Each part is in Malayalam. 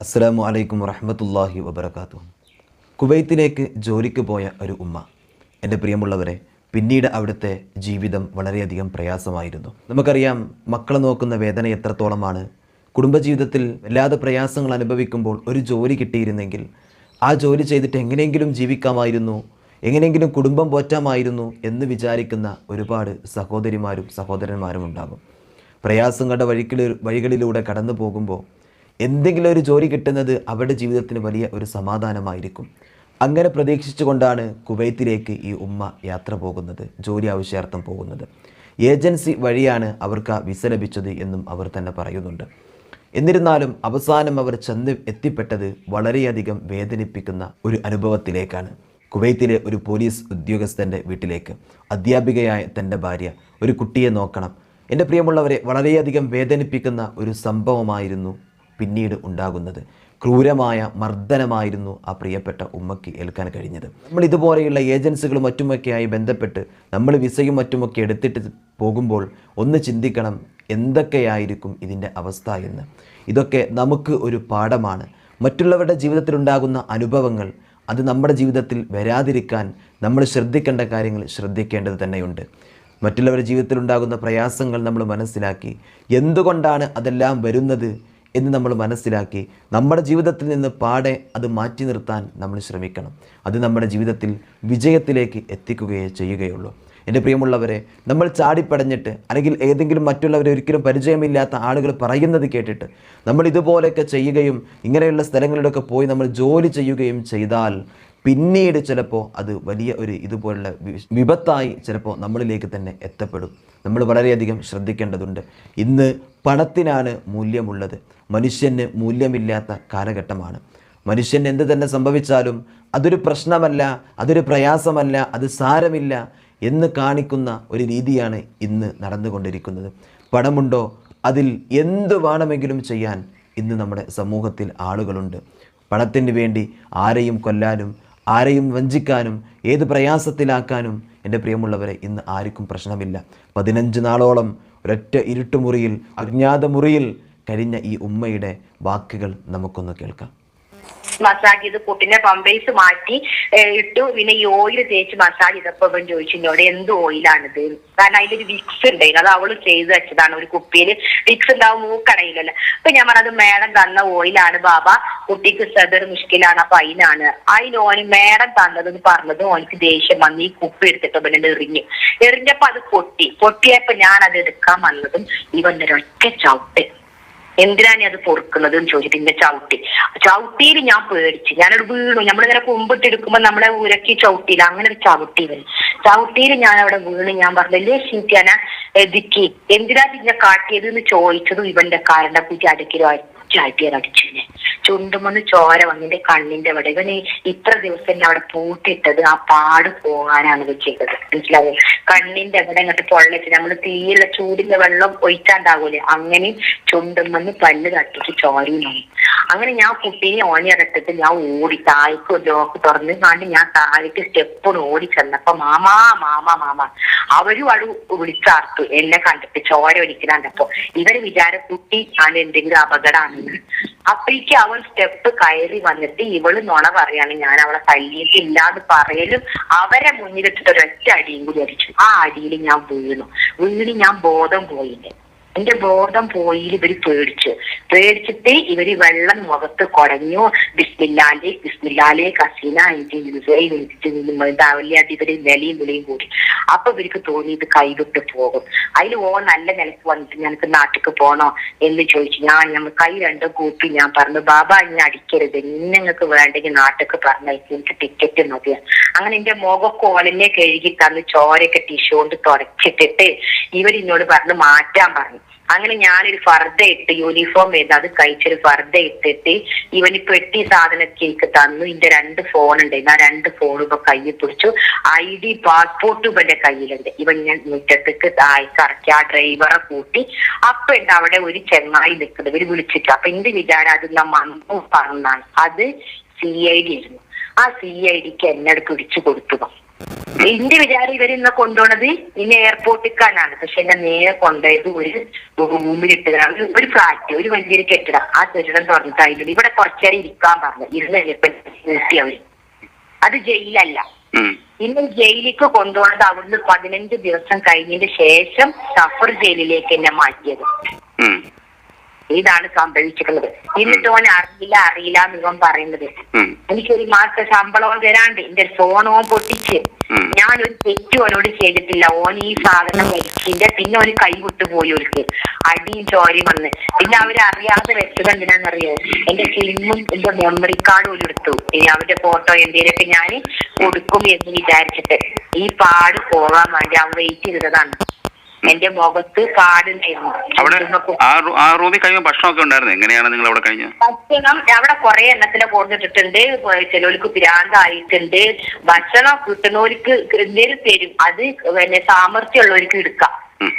അസ്സലാമു അലൈക്കും വറഹമത്തല്ലാഹി വബർക്കാത്തു കുവൈത്തിലേക്ക് ജോലിക്ക് പോയ ഒരു ഉമ്മ. എന്റെ പ്രിയമുള്ളവരെ പിന്നീട് അവിടുത്തെ ജീവിതം വളരെയധികം പ്രയാസമായിരുന്നു. നമുക്കറിയാം മക്കളെ നോക്കുന്ന വേദന എത്രത്തോളമാണ്. കുടുംബജീവിതത്തിൽ വല്ലാതെ പ്രയാസങ്ങൾ അനുഭവിക്കുമ്പോൾ ഒരു ജോലി കിട്ടിയിരുന്നെങ്കിൽ ആ ജോലി ചെയ്തിട്ട് എങ്ങനെയെങ്കിലും ജീവിക്കാമായിരുന്നു എങ്ങനെയെങ്കിലും കുടുംബം പോറ്റാമായിരുന്നു എന്ന് വിചാരിക്കുന്ന ഒരുപാട് സഹോദരിമാരും സഹോദരന്മാരും ഉണ്ടാകും. പ്രയാസങ്ങളുടെ വഴികളിൽ വഴികളിലൂടെ കടന്നു പോകുമ്പോൾ എന്തെങ്കിലും ഒരു ജോലി കിട്ടുന്നത് അവരുടെ ജീവിതത്തിന് വലിയ ഒരു സമാധാനമായിരിക്കും. അങ്ങനെ പ്രതീക്ഷിച്ചുകൊണ്ടാണ് കുവൈത്തിലേക്ക് ഈ ഉമ്മ യാത്ര പോകുന്നത് ജോലി ആവശ്യാർത്ഥം പോകുന്നത്. ഏജൻസി വഴിയാണ് അവർക്ക് ആ വിസ ലഭിച്ചത് എന്നും അവർ തന്നെ പറയുന്നുണ്ട്. എന്നിരുന്നാലും അവസാനം അവർ ചെന്ന് എത്തിപ്പെട്ടത് വളരെയധികം വേദനിപ്പിക്കുന്ന ഒരു അനുഭവത്തിലേക്കാണ്. കുവൈത്തിലെ ഒരു പോലീസ് ഉദ്യോഗസ്ഥന്റെ വീട്ടിലേക്ക്. അധ്യാപികയായ തന്റെ ഭാര്യ ഒരു കുട്ടിയെ നോക്കണം. എന്റെ പ്രിയമുള്ളവരെ വളരെയധികം വേദനിപ്പിക്കുന്ന ഒരു സംഭവമായിരുന്നു പിന്നീട് ഉണ്ടാകുന്നത്. ക്രൂരമായ മർദ്ദനമായിരുന്നു ആ പ്രിയപ്പെട്ട ഉമ്മയ്ക്ക് ഏൽക്കാൻ കഴിഞ്ഞത്. നമ്മൾ ഇതുപോലെയുള്ള ഏജൻസികളും മറ്റുമൊക്കെയായി ബന്ധപ്പെട്ട് നമ്മൾ വിസയും മറ്റുമൊക്കെ എടുത്തിട്ട് പോകുമ്പോൾ ഒന്ന് ചിന്തിക്കണം എന്തൊക്കെയായിരിക്കും ഇതിന്റെ അവസ്ഥ എന്ന്. ഇതൊക്കെ നമുക്ക് ഒരു പാഠമാണ്. മറ്റുള്ളവരുടെ ജീവിതത്തിലുണ്ടാകുന്ന അനുഭവങ്ങൾ അത് നമ്മുടെ ജീവിതത്തിൽ വരാതിരിക്കാൻ നമ്മൾ ശ്രദ്ധിക്കേണ്ട കാര്യങ്ങൾ ശ്രദ്ധിക്കേണ്ടത് തന്നെയുണ്ട്. മറ്റുള്ളവരുടെ ജീവിതത്തിലുണ്ടാകുന്ന പ്രയാസങ്ങൾ നമ്മൾ മനസ്സിലാക്കി എന്തുകൊണ്ടാണ് അതെല്ലാം വരുന്നത്? എന്ന് നമ്മൾ മനസ്സിലാക്കി നമ്മുടെ ജീവിതത്തിൽ നിന്ന് പാടെ അത് മാറ്റി നിർത്താൻ നമ്മൾ ശ്രമിക്കണം. അത് നമ്മുടെ ജീവിതത്തിൽ വിജയത്തിലേക്ക് എത്തിക്കുകയേ ചെയ്യുകയുള്ളൂ. എന്റെ പ്രിയമുള്ളവരെ നമ്മൾ ചാടിപ്പടഞ്ഞിട്ട് അല്ലെങ്കിൽ ഏതെങ്കിലും മറ്റുള്ളവരെ ഒരിക്കലും പരിചയമില്ലാത്ത ആളുകൾ പറയുന്നത് കേട്ടിട്ട് നമ്മൾ ഇതുപോലെയൊക്കെ ചെയ്യുകയും ഇങ്ങനെയുള്ള സ്ഥലങ്ങളിലൊക്കെ പോയി നമ്മൾ ജോലി ചെയ്യുകയും ചെയ്താൽ പിന്നീട് ചിലപ്പോൾ അത് വലിയ ഒരു ഇതുപോലുള്ള വിപത്തായി ചിലപ്പോൾ നമ്മളിലേക്ക് തന്നെ എത്തപ്പെടും. നമ്മൾ വളരെയധികം ശ്രദ്ധിക്കേണ്ടതുണ്ട്. ഇന്ന് പണത്തിനാണ് മൂല്യമുള്ളത്. മനുഷ്യന് മൂല്യമില്ലാത്ത കാലഘട്ടമാണ്. മനുഷ്യൻ എന്ത് തന്നെ സംഭവിച്ചാലും അതൊരു പ്രശ്നമല്ല അതൊരു പ്രയാസമല്ല അത് സാരമില്ല എന്ന് കാണിക്കുന്ന ഒരു രീതിയാണ് ഇന്ന് നടന്നുകൊണ്ടിരിക്കുന്നത്. പണമുണ്ടോ? അതിൽ എന്ത് വേണമെങ്കിലും ചെയ്യാൻ ഇന്ന് നമ്മുടെ സമൂഹത്തിൽ ആളുകളുണ്ട്. പണത്തിന് വേണ്ടി ആരെയും കൊല്ലാനും ആരെയും വഞ്ചിക്കാനും ഏത് പ്രയാസത്തിലാക്കാനും എന്റെ പ്രിയമുള്ളവരെ ഇന്ന് ആർക്കും പ്രശ്നമില്ല. പതിനഞ്ച് നാളോളം ഒരൊറ്റ ഇരുട്ടുമുറിയിൽ അജ്ഞാത മുറിയിൽ കഴിഞ്ഞ ഈ ഉമ്മയുടെ വാക്കുകൾ നമുക്കൊന്ന് കേൾക്കാം. മസാജ് ചെയ്ത് കുട്ടിന്റെ പമ്പേഴ്സ് മാറ്റി ഇട്ടു. പിന്നെ ഈ ഓയിൽ തേച്ച് മസാജ് ചെയ്തപ്പോ ഇവൻ ചോദിച്ചു എന്നോട് എന്ത് ഓയിലാണിത് കാരണം അതിലൊരു വിക്സ് ഉണ്ടായിരുന്നു. അത് അവൾ ചെയ്ത് വെച്ചതാണ്. ഒരു കുപ്പിയിൽ വിക്സ് ഉണ്ടാവും മൂക്കണയില്ലല്ലോ അപ്പൊ ഞാൻ പറഞ്ഞത് മേഡം തന്ന ഓയിലാണ് ബാബ. കുട്ടിക്ക് സദർ മുഷ്കിലാണ് അപ്പൊ അതിനാണ് അതിന് ഓന് മേഡം തന്നതെന്ന് പറഞ്ഞത് ഓനിക്ക് ദേഷ്യം വന്ന്. ഈ കുപ്പി എടുത്തിട്ട് പിന്നെ എറിഞ്ഞു. എറിഞ്ഞപ്പോ അത് പൊട്ടി. പൊട്ടിയപ്പോ ഞാൻ അത് എടുക്കാൻ വന്നതും ഇവന്റെ ഒറ്റ എന്തിനാണ് അത് പൊറുക്കുന്നത് എന്ന് ചോദിച്ചിട്ട് പിന്നെ ചവിട്ടി. ചവിട്ടിയിൽ ഞാൻ പേടിച്ച്. ഞാനൊരു വീണു. നമ്മളിങ്ങനെ കുമ്പിട്ടെടുക്കുമ്പോ നമ്മളെ ഉരക്കി ചവിട്ടിയില്ല. അങ്ങനെ ഒരു ചവിട്ടി വരും ചവിട്ടിയിൽ ഞാൻ അവിടെ വീണ്. ഞാൻ പറഞ്ഞല്ലേ ശീറ്റാന എതിക്കി. എന്തിനാ പിന്നെ കാട്ടിയത് എന്ന് ചോദിച്ചതും ഇവന്റെ കാരണ്ട പിന്നെ അടുക്കിലോ അടിച്ചു ചുണ്ടുമൊന്ന് ചോര വന്നിന്റെ കണ്ണിന്റെ അവിടെ. ഇവന് ഇത്ര ദിവസം എന്നെ അവിടെ പൂട്ടിട്ടത് ആ പാട് പോകാനാണ് ഇത് ചെയ്തത്. കണ്ണിന്റെ അവിടെ ഇങ്ങോട്ട് പൊള്ളച്ച് നമ്മൾ തീയുള്ള ചൂടിന്റെ വെള്ളം ഒഴിച്ചാണ്ടാകൂലേ അങ്ങനെ ചുണ്ടുമൊന്ന് പല്ല് തട്ടിച്ച് ചോരയും അങ്ങനെ ഞാൻ കുട്ടീനെ ഓണിയറട്ടിട്ട് ഞാൻ ഓടി താഴേക്ക് ലോക്ക് തുറന്ന് കണ്ട് ഞാൻ താഴേക്ക് സ്റ്റെപ്പ് ഓടി ചെന്നപ്പോ മാമാ മാമാ മാമ. അവരും അടു വിളിച്ചാർത്തു എന്നെ കണ്ടിട്ട് ചോര ഒലിക്കലാണ്ടപ്പോ ഇവർ വിചാര കുട്ടി ആണ് എന്തെങ്കിലും അപകടമാണെന്ന്. അപ്പഴേക്ക് അവൾ സ്റ്റെപ്പ് കയറി വന്നിട്ട് ഇവൾ നുണ പറയാണ് ഞാൻ അവളെ തല്ലിയിട്ട് ഇല്ലാതെ പറയലും അവരെ മുന്നിലിട്ടിട്ട് ഒരൊറ്റ അടിയും കൂടി അടിച്ചു. ആ അടിയിൽ ഞാൻ വീണു. വീണ് ഞാൻ ബോധം പോയില്ലേ? എന്റെ ബോധം പോയി ഇവർ പേടിച്ച്. പേടിച്ചിട്ട് ഇവർ വെള്ളം മുഖത്ത് കുടഞ്ഞു. ബിസ്മില്ലാലെ ബിസ്മില്ലാലെ കസീന ഇതാവല്ലാതെ ഇവർ നിലയും വിളിയും കൂടി. അപ്പൊ ഇവർക്ക് തോന്നി ഇത് കൈവിട്ട് പോകും. അതിൽ ഓ നല്ല നിലയ്ക്ക് വന്നിട്ട് ഞങ്ങൾക്ക് നാട്ടിക്ക് പോണോ? എന്ന് ചോദിച്ചു. ഞാൻ നമ്മൾ കൈ രണ്ടും കൂപ്പി. ഞാൻ പറഞ്ഞു ബാബ ഇനി അടിക്കരുത്. നിങ്ങൾക്ക് വേണ്ടെങ്കിൽ നാട്ടിക്ക് പറഞ്ഞു എനിക്ക് ടിക്കറ്റ് മതി. അങ്ങനെ എന്റെ മുഖമൊക്കെ ഓലന്നെ കഴുകി തന്ന് ചോരയൊക്കെ ടിഷ്യൂ കൊണ്ട് തുടച്ചിട്ടിട്ട് ഇവരിന്നോട് പറഞ്ഞ് മാറ്റാൻ പറഞ്ഞു. അങ്ങനെ ഞാനൊരു ഫർദ ഇട്ട് യൂണിഫോം ചെയ്ത് അത് കഴിച്ചൊരു ഫർദ ഇട്ടിട്ട് ഇവന് പെട്ടി സാധന കേക്ക് തന്നു. ഇന്റെ രണ്ട് ഫോൺ ഉണ്ട് ആ രണ്ട് ഫോൺ ഇപ്പൊ കയ്യിൽ പിടിച്ചു. ഐ ഡി പാസ്പോർട്ടും ഇവന്റെ കയ്യിലുണ്ട്. ഇവൻ ഞാൻ മുറ്റത്തേക്ക് താഴ്ക്ക് ആ ഡ്രൈവറെ കൂട്ടി. അപ്പൊ ഉണ്ട് അവിടെ ഒരു ചെങ്ങായി നിൽക്കുന്നത്. ഇവർ വിളിച്ചിട്ട്. അപ്പൊ എന്റെ വിചാരം? അത് മണ്ണു പറഞ്ഞാണ് അത് സി ഐ ഡി ആയിരുന്നു. ആ സി ഐ ഡിക്ക് എന്നെ പിടിച്ചു കൊടുത്തു. എന്റെ വിചാരം ഇവരിന്ന് ഇന്ന് കൊണ്ടുപോണത് ഇന്ന് എയർപോർട്ടിക്കാനാണ് പക്ഷെ എന്നെ നേരെ കൊണ്ടുപോയത് ഒരു റൂമിലിട്ടതാണ് ഒരു ഫ്ലാറ്റ് ഒരു വലിയൊരു കെട്ടിടം. ആ കെട്ടിടം തുറന്നിട്ടായിട്ടുണ്ട് ഇവിടെ കുറച്ചേരം ഇരിക്കാൻ പറഞ്ഞു. ഇരുന്ന് നിർത്തി അവർ. അത് ജയിലല്ല. ഇന്ന് ജയിലിലേക്ക് കൊണ്ടുപോണത് അവിടുന്ന് പതിനഞ്ച് ദിവസം കഴിഞ്ഞതിന് ശേഷം സഫർ ജയിലിലേക്ക് എന്നെ മാറ്റിയത്. ഇതാണ് സംഭവിച്ചിട്ടുള്ളത്. എന്നിട്ട് ഓൻ അറിയില്ല അറിയില്ല എന്ന് ഇവൻ പറയുന്നത്. എനിക്കൊരു മാസത്തെ ശമ്പളവും തരാണ്ട്. എന്റെ ഫോൺ ഓൻ പൊട്ടിച്ച്. ഉം. ഒരു തെറ്റും അവനോട് ചെയ്തിട്ടില്ല. ഓൻ ഈ സാധനം വലിച്ചിന്റെ പിന്നെ ഒരു കൈ വിട്ടുപോയി ഓർക്ക് അടിയും ചോരയും വന്ന്. പിന്നെ അവർ അറിയാതെ വെച്ചത് എന്തിനാന്നറിയോ? എന്റെ ഫിലിമും എന്റെ മെമ്മറി കാർഡും ഒരു എടുത്തു. ഇനി അവന്റെ ഫോട്ടോ എന്തേലൊക്കെ ഞാൻ കൊടുക്കും എന്ന് വിചാരിച്ചിട്ട്. ഈ പാട് പോകാൻ വേണ്ടി അവൻ വെയിറ്റ് ചെയ്തതാണ്. എന്റെ മുഖത്ത് കാടുണ്ടായിരുന്നു. അവിടെ ആ റൂ- ആ റൂമിൽ കഴിയുമ്പോൾ ഭക്ഷണമൊക്കെ ഉണ്ടായിരുന്നു? എങ്ങനെയാണ് നിങ്ങൾ അവിടെ കഴിഞ്ഞത്? ഭക്ഷണം അവിടെ കുറെ എണ്ണത്തിനെ കൊടുത്തിട്ടുണ്ട് ചിലവർക്ക് പിരാന്തായിട്ടുണ്ട് ഭക്ഷണം കിട്ടുന്നവർക്ക് എന്തേലും തരും. അത് പിന്നെ സാമർഥ്യമുള്ളവർക്ക് എടുക്കാം. ഉം.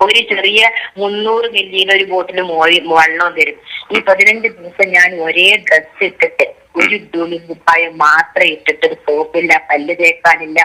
ഒരു ചെറിയ മുന്നൂറ് മില്ലിയുടെ ഒരു ബോട്ടിൽ മോഴി വെള്ളം തരും. ഈ പതിനഞ്ച് ദിവസം ഞാൻ ഒരേ ഡ്രസ്സ് ഇട്ടിട്ട് ഒരു തുണി കുപ്പായം മാത്രം ഇട്ടിട്ട് സോപ്പില്ല പല്ല് തേക്കാനില്ല.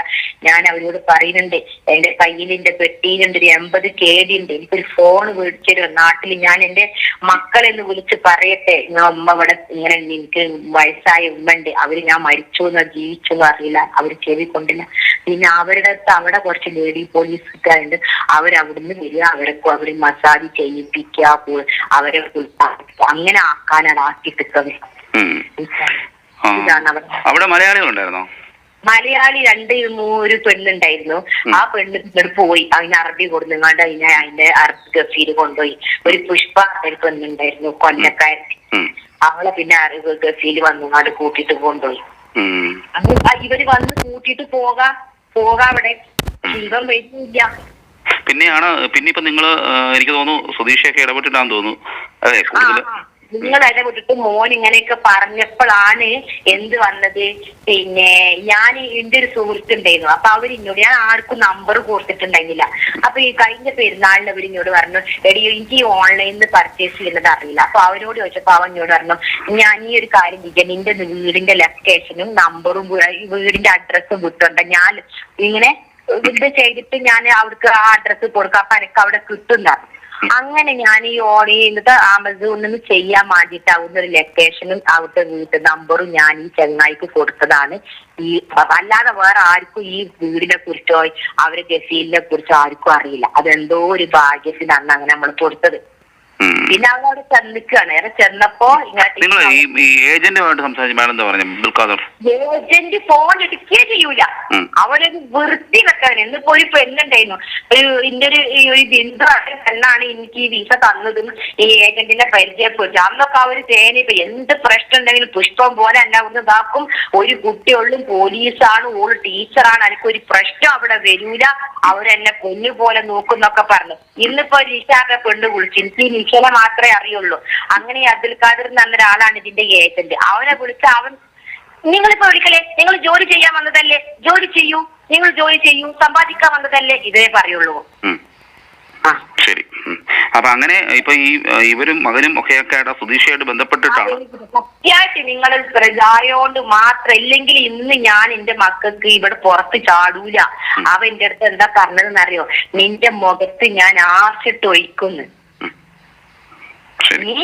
ഞാൻ അവരോട് പറയുന്നുണ്ട് എന്റെ കയ്യിലിന്റെ പെട്ടിയിലുണ്ട് ഒരു എൺപത് കേടിയുണ്ട്. എനിക്കൊരു ഫോൺ വിളിച്ചിരുന്നു നാട്ടിൽ ഞാൻ എന്റെ മക്കളെന്ന് വിളിച്ച് പറയട്ടെ. ഞാൻ ഉമ്മ ഇവിടെ ഇങ്ങനെ എനിക്ക് വയസ്സായ ഉമ്മ ഉണ്ട് അവർ ഞാൻ മരിച്ചു എന്നോ ജീവിച്ചു എന്നോ അറിയില്ല. അവർ ചെവി കൊണ്ടില്ല. പിന്നെ അവരുടെ അടുത്ത് അവിടെ കുറച്ച് ലേഡി പോലീസുകാരുണ്ട് അവരവിടുന്ന് വരിക അവരെ അവർ മസാജ് ചെയ്യിപ്പിക്കുക അവരെ. അങ്ങനെ ആക്കാനാണ് ആക്കി ഉം. ഇതാണ് അവർ അവിടെ മലയാളികളുണ്ടായിരുന്നോ? മലയാളി രണ്ട് ഒരു പെണ്ണുണ്ടായിരുന്നു. ആ പെണ്ണ് ഇങ്ങോട്ട് പോയി. അതിന് അറബി കൊടുങ്ങാണ്ട് അതിനെ അതിന്റെ അറബി ഗഫീൽ കൊണ്ടുപോയി. ഒരു പുഷ്പ ഒരു പെണ്ണുണ്ടായിരുന്നു കൊല്ലക്കാരൻ ഉം. അവളെ പിന്നെ അറബി ഗഫീൽ വന്നുങ്ങാണ്ട് കൂട്ടിട്ട് കൊണ്ടുപോയി. ഇവർ വന്ന് കൂട്ടിട്ട് പോകാ പോകാ അവിടെ. ജീവൻ വരുന്നില്ല. പിന്നെയാണ് പിന്നെ ഇപ്പൊ നിങ്ങൾ എനിക്ക് തോന്നുന്നു സുധീഷയൊക്കെ ഇടപെട്ടിട്ടാന്ന് തോന്നുന്നു. അതെ കൂടുതൽ നിങ്ങൾ ഇടപെട്ടിട്ട് മോൻ ഇങ്ങനെയൊക്കെ പറഞ്ഞപ്പോഴാണ് എന്ത് വന്നത്? പിന്നെ ഞാൻ എന്റെ ഒരു സുഹൃത്തുണ്ടായിരുന്നു അപ്പൊ ഇന്നോട് ഞാൻ ആർക്കും നമ്പർ കൊടുത്തിട്ടുണ്ടായിരുന്നില്ല. അപ്പൊ ഈ കഴിഞ്ഞ പെരുന്നാളിന് ഇങ്ങോട്ട് പറഞ്ഞു എടി എനിക്ക് ഓൺലൈനിൽ പർച്ചേസ് ചെയ്യുന്നത് അറിയില്ല. അപ്പൊ അവരോട് ചോദിച്ചപ്പോ അവൻ എന്നോട് പറഞ്ഞു ഞാൻ ഈ ഒരു കാര്യം ചെയ്യാം നിന്റെ വീടിന്റെ ലൊക്കേഷനും നമ്പറും വീടിന്റെ അഡ്രസ്സും വിട്ടുണ്ട് ഞാൻ ഇങ്ങനെ ഇത് ചെയ്തിട്ട് ഞാൻ അവർക്ക് ആ അഡ്രസ്സ് കൊടുക്കാം. അപ്പൊ എനിക്ക് അവിടെ കിട്ടുന്നതാണ് അങ്ങനെ ഞാൻ ഈ ഓണി ചെയ്യുന്നത് ആമസോണിൽ നിന്ന് ചെയ്യാൻ വേണ്ടിയിട്ട് അവിടുന്ന് ഒരു ലൊക്കേഷനും അവിടുത്തെ വീട്ടു നമ്പറും ഞാൻ ഈ ചെങ്ങായിക്ക് കൊടുത്തതാണ് ഈ അല്ലാതെ വേറെ ആർക്കും ഈ വീടിനെ കുറിച്ചോ അവരെ ഗസീലിനെ കുറിച്ചോ ആർക്കും അറിയില്ല അതെന്തോ ഒരു ഭാഗ്യത്തിനാണ് അങ്ങനെ നമ്മൾ കൊടുത്തത്. പിന്നെ അവനവിടെ ചെന്നിക്കാണ്. ഏറെ ചെന്നപ്പോ നിങ്ങൾ ഈ ഇങ്ങോട്ട് ഈ ഏജന്റുമായിട്ട് സംസാരിച്ച മാഡം എന്താ പറഞ്ഞു? അബ്ദുൽ ഏജന്റ് ഫോൺ എടുക്കേ ചെയ്യൂല. അവരൊരു വൃത്തി വെക്കാൻ എന്നിപ്പോ ഒരു പെണ്ണുണ്ടായിരുന്നു. ഒരു ഇന്റെ ഒരു ഈ ഒരു ബിന്ദു ആയ പെണ്ണാണ് എനിക്ക് ഈ വിസ തന്നതും ഈ ഏജന്റിനെ പരിചയപ്പെട്ടു അന്നൊക്കെ അവർ തേനെ ഇപ്പൊ എന്ത് പ്രശ്നം ഉണ്ടെങ്കിലും പുഷ്പം പോലെ എന്നെ അവിടുന്ന് ഇതാക്കും. ഒരു കുട്ടിയുള്ളും പോലീസാണ് ഓൾ ടീച്ചറാണ് എനിക്ക് ഒരു പ്രശ്നം അവിടെ വരൂല. അവരെന്നെ പൊന്നു പോലെ നോക്കുന്നൊക്കെ പറഞ്ഞു. ഇന്നിപ്പോ നിഷാന്റെ പെണ്ണ് വിളിച്ചു എനിക്ക് ഈ നിഷനെ മാത്രമേ അറിയുള്ളൂ. അങ്ങനെ അബ്ദുൽ ഖാദർ എന്ന് പറഞ്ഞ ഒരാളാണ് ഇതിന്റെ ഏജന്റ് അവനെ വിളിച്ച് അവൻ നിങ്ങളിപ്പോ വിളിക്കലേ നിങ്ങൾ ജോലി ചെയ്യാൻ വന്നതല്ലേ? ജോലി ചെയ്യൂ. നിങ്ങൾ ജോലി ചെയ്യൂ. സമ്പാദിക്കാൻ വന്നതല്ലേ? ഇതേ പറയുള്ളൂ. ശരി. അപ്പൊ അങ്ങനെ ഇപ്പൊ ഈ ഇവരും മകനും ഒക്കെ ആയിട്ട് സുധീഷയായിട്ട് ബന്ധപ്പെട്ടിട്ടാണ്? സത്യമായിട്ട് നിങ്ങൾ പ്രജായോണ്ട് മാത്രം ഇല്ലെങ്കിൽ ഇന്ന് ഞാൻ എന്റെ മക്കൾക്ക് ഇവിടെ പുറത്ത് ചാടൂല. അവ എന്റെ അടുത്ത് എന്താ പറഞ്ഞതെന്നറിയോ നിന്റെ മുഖത്ത് ഞാൻ ആർച്ചിട്ട് ഒഴിക്കുന്നു. നീ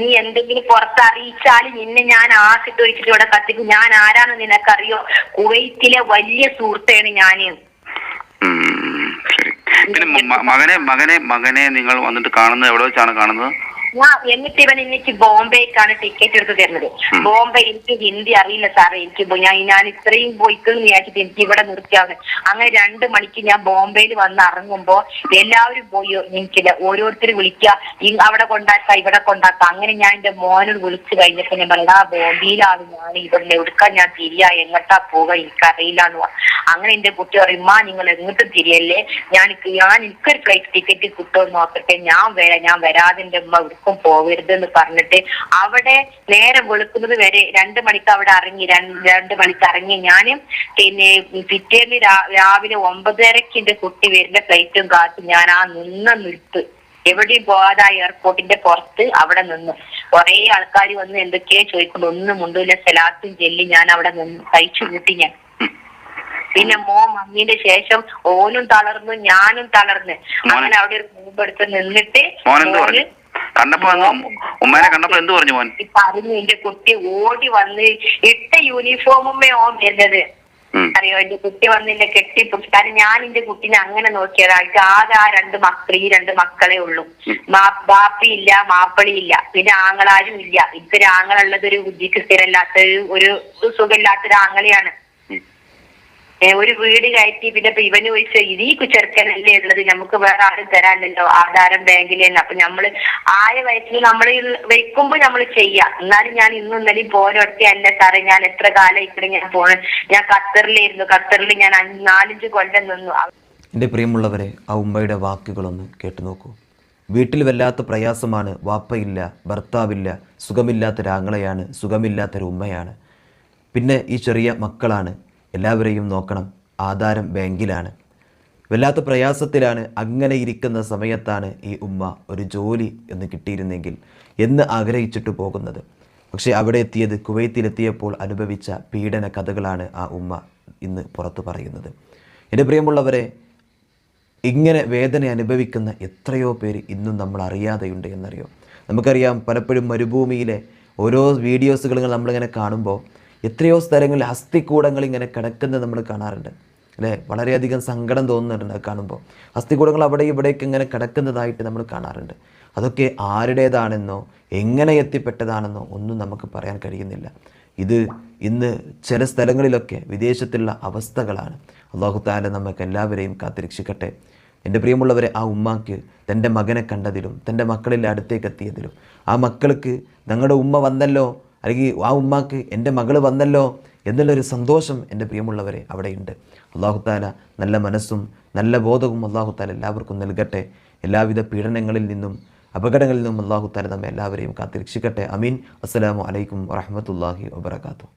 നീ എന്തെങ്കിലും പുറത്ത് അറിയിച്ചാൽ നിന്നെ ഞാൻ ആസിട്ട് ഒഴിച്ചിട്ട് ഇവിടെ കത്തിക്കും. ഞാൻ ആരാണെന്ന് നിനക്കറിയോ? കുവൈത്തിലെ വലിയ സുഹൃത്താണ്. ശരി. പിന്നെ മകനെ മകനെ മകനെ നിങ്ങൾ വന്നിട്ട് കാണുന്നത് എവിടെ വെച്ചാണ് കാണുന്നത്? ഞാൻ എന്നിട്ട് ഇവൻ എനിക്ക് ബോംബെക്കാണ് ടിക്കറ്റ് എടുത്ത് തരുന്നത്. ബോംബെ എനിക്ക് ഹിന്ദി അറിയില്ല സാറേ എനിക്ക് ഞാൻ ഞാൻ ഇത്രയും പോയിക്കെന്ന് വിചാരിച്ചിട്ട് എനിക്ക് ഇവിടെ നിർത്തിയാവുന്നത് അങ്ങനെ രണ്ട് മണിക്ക് ഞാൻ ബോംബെയിൽ വന്ന് ഇറങ്ങുമ്പോ എല്ലാവരും പോയി എനിക്കില്ല ഓരോരുത്തർ വിളിക്കുക അവിടെ കൊണ്ടാക്കാം ഇവിടെ കൊണ്ടാക്കാം. അങ്ങനെ ഞാൻ എന്റെ മോനോട് വിളിച്ചു കഴിഞ്ഞപ്പോ ഞാൻ പറയാ ബോംബെയിലാണ് ഞാൻ ഇവിടെ എടുക്കാൻ ഞാൻ തിരിയാ? എങ്ങട്ടാ പോവുക എനിക്കറിയില്ല എന്ന് അങ്ങനെ എന്റെ കുട്ടി പറയും മാ നിങ്ങൾ എങ്ങോട്ടും തിരിയല്ലേ? ഞാൻ ഞാൻ എനിക്കൊരു ഫ്ലൈറ്റ് ടിക്കറ്റ് കിട്ടുമെന്ന് നോക്കട്ടെ ഞാൻ വരാം ഞാൻ വരാതെ എന്റെ ഉമ്മ എവിടേക്കും പോകരുത് എന്ന് പറഞ്ഞിട്ട് അവിടെ നേരെ വെളുക്കുന്നത് വരെ രണ്ട് മണിക്ക് അവിടെ ഇറങ്ങി രണ്ട് മണിക്ക് ഇറങ്ങി. ഞാനും പിന്നെ പിറ്റേന്ന് രാവിലെ ഒമ്പതരക്ക് എന്റെ കുട്ടി വരുന്ന ഫ്ലൈറ്റും കാത്ത് ഞാൻ ആ നിന്ന നിർത്ത്. എവിടെയും പോകാതെ ആ എയർപോർട്ടിന്റെ പുറത്ത് അവിടെ നിന്ന്. കുറെ ആൾക്കാർ വന്ന് എന്തൊക്കെയാ ചോദിക്കുന്നു ഒന്നും മുണ്ടില്ല സലാത്തും ചെല്ലി ഞാൻ അവിടെ നിന്ന് കഴിച്ചു കൂട്ടി ഞാൻ. പിന്നെ മോ മമ്മീന്റെ ശേഷം ഓനും തളർന്നു ഞാനും തളർന്ന്. അങ്ങനെ അവിടെ ഒരു മുമ്പെടുത്ത് നിന്നിട്ട് മോന് കണ്ടപ്പോ ഉമ്മനെ കണ്ടപ്പോ എന്ത് പറഞ്ഞു മോൻ? പറഞ്ഞു എന്റെ കുട്ടി ഓടി വന്ന് ഇട്ട യൂണിഫോമുമേ ഓൻ വരുന്നത്. അറിയോ? എന്റെ കുട്ടി വന്ന് എന്നെ കെട്ടിപ്പിടിച്ച്. കാരണം ഞാൻ എന്റെ കുട്ടീനെ അങ്ങനെ നോക്കിയത്. എനിക്ക് ആകെ ആ രണ്ട് മക്കൾ ഈ രണ്ട് മക്കളെ ഉള്ളൂ. മാ- മാപ്പിളി ഇല്ല പിന്നെ ആങ്ങളാരും ഇല്ല. എനിക്കൊരു ആങ്ങളുള്ളത് ഒരു ബുദ്ധിക്ക് സ്ഥിരമില്ലാത്ത ഒരു- ഒരു സുഖമില്ലാത്തൊരു ആങ്ങളെയാണ്. ഒരു വീട് കയറ്റി പിന്നെ ഇപ്പൊ ഇവന് ചോദിച്ച ഇതീ ചെറുക്കനല്ലേ ഉള്ളത്? നമുക്ക് വേറെ ആരും തരാനല്ലോ ആധാരം ബാങ്കിലേന്ന് അപ്പൊ നമ്മൾ ആയ വയസ്സിൽ നമ്മൾ വെക്കുമ്പോ നമ്മൾ ചെയ്യാം. എന്നാലും ഞാൻ ഇന്നും ഇന്നലെയും പോരൊക്കെ അല്ല സാറേ ഞാൻ എത്ര കാലം ഇക്കടെ ഞാൻ പോണ. ഞാൻ ഖത്തറിലായിരുന്നു. ഖത്തറിൽ ഞാൻ നാലഞ്ച് കൊല്ലം നിന്നു. എന്റെ പ്രിയമുള്ളവരെ ആ ഉമ്മയുടെ വാക്കുകളൊന്ന് കേട്ടു നോക്കൂ. വീട്ടിൽ വല്ലാത്ത പ്രയാസമാണ്. വാപ്പയില്ല ഭർത്താവില്ല സുഖമില്ലാത്തൊരാങ്ങളെയാണ് സുഖമില്ലാത്തൊരു ഉമ്മയാണ് പിന്നെ ഈ ചെറിയ മക്കളാണ്. എല്ലാവരെയും നോക്കണം. ആധാരം ബാങ്കിലാണ്. വല്ലാത്ത പ്രയാസത്തിലാണ് അങ്ങനെ ഇരിക്കുന്ന സമയത്താണ് ഈ ഉമ്മ ഒരു ജോലി എന്ന് കിട്ടിയിരുന്നെങ്കിൽ എന്ന് ആഗ്രഹിച്ചിട്ട് പോകുന്നത്. പക്ഷേ അവിടെ എത്തിയത് കുവൈത്തിലെത്തിയപ്പോൾ അനുഭവിച്ച പീഡന കഥകളാണ് ആ ഉമ്മ ഇന്ന് പുറത്തു പറയുന്നത്. എന്റെ പ്രിയമുള്ളവരെ ഇങ്ങനെ വേദന അനുഭവിക്കുന്ന എത്രയോ പേര് ഇന്നും നമ്മൾ അറിയാതെയുണ്ട് എന്നറിയോ? നമുക്കറിയാം പലപ്പോഴും മരുഭൂമിയിലെ ഓരോ വീഡിയോസുകൾ നമ്മളിങ്ങനെ കാണുമ്പോൾ എത്രയോ സ്ഥലങ്ങളിൽ അസ്ഥിക്കൂടങ്ങൾ ഇങ്ങനെ കിടക്കുന്നത് നമ്മൾ കാണാറുണ്ട്. അല്ലേ? വളരെയധികം സങ്കടം തോന്നുന്നുണ്ട് കാണുമ്പോൾ. അസ്ഥിക്കൂടങ്ങൾ അവിടെ ഇവിടേക്ക് ഇങ്ങനെ കിടക്കുന്നതായിട്ട് നമ്മൾ കാണാറുണ്ട്. അതൊക്കെ ആരുടേതാണെന്നോ എങ്ങനെ എത്തിപ്പെട്ടതാണെന്നോ ഒന്നും നമുക്ക് പറയാൻ കഴിയുന്നില്ല. ഇത് ഇന്ന് ചില സ്ഥലങ്ങളിലൊക്കെ വിദേശത്തുള്ള അവസ്ഥകളാണ്. അള്ളാഹു താല നമുക്ക് എല്ലാവരെയും കാത്തിരക്ഷിക്കട്ടെ. എന്റെ പ്രിയമുള്ളവരെ ആ ഉമ്മാക്ക് തന്റെ മകനെ കണ്ടതിലും തന്റെ മക്കളിൽ അടുത്തേക്ക് എത്തിയതിലും ആ മക്കൾക്ക് ഞങ്ങളുടെ ഉമ്മ വന്നല്ലോ അല്ലെങ്കിൽ ആ ഉമ്മാക്ക് എന്റെ മകൾ വന്നല്ലോ എന്നുള്ളൊരു സന്തോഷം എന്റെ പ്രിയമുള്ളവരെ അവിടെയുണ്ട്. അള്ളാഹു താല നല്ല മനസ്സും നല്ല ബോധവും അള്ളാഹു താല എല്ലാവർക്കും നൽകട്ടെ. എല്ലാവിധ പീഡനങ്ങളിൽ നിന്നും അപകടങ്ങളിൽ നിന്നും അള്ളാഹു താല നമ്മെ എല്ലാവരെയും കാത്തിരക്ഷിക്കട്ടെ. അമീൻ. അസ്സലാമു അലൈക്കും വറഹമത്തല്ലാഹി വബർക്കാത്തു